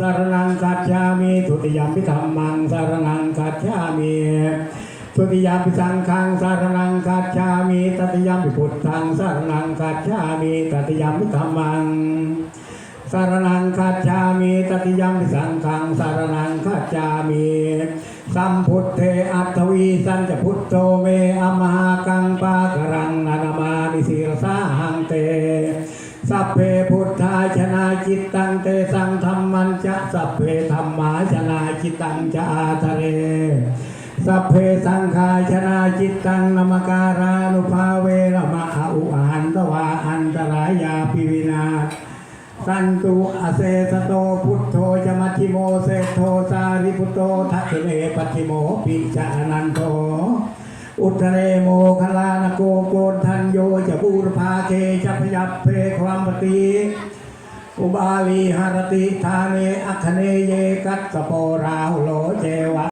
สารนังกัจฉามิทุติยามปิธรรมังสารนังกัจฉามิทุติยามปิสังฆังสารนังกัจฉามิตติยามปิพุทธังสารนังกัจฉามิตติยามปิธรรมังสารนังกัจฉามิตติยามปิสังฆังสารนังกัจฉามิสัมพุทเทอัตถวีสันจะพุทโธเมอมหากังปะกรังนานามานิสีรสาหังเต สัพเพพุท ธาชนะจิตตังเตสังธรรมันจะสัพเพธรรมาชนะจิตตังจะอาทะเรสัพเพสังฆาชนะจิตตังนมการานุภาเวรมะอุอันตวาอันตรายาปิวินาสันตุอเศสโตพุทโธจมัชชิโมเสโทสาริพุโตทัคเลปัจฉิโมปิจานันโทอุทะเรโมคลา โกโกนทันโยจะบูรพาเคจะพยับเพความปฏิอุบาลีหารติธาเนอัคเนเยกัสสโปราหุโลเจวะ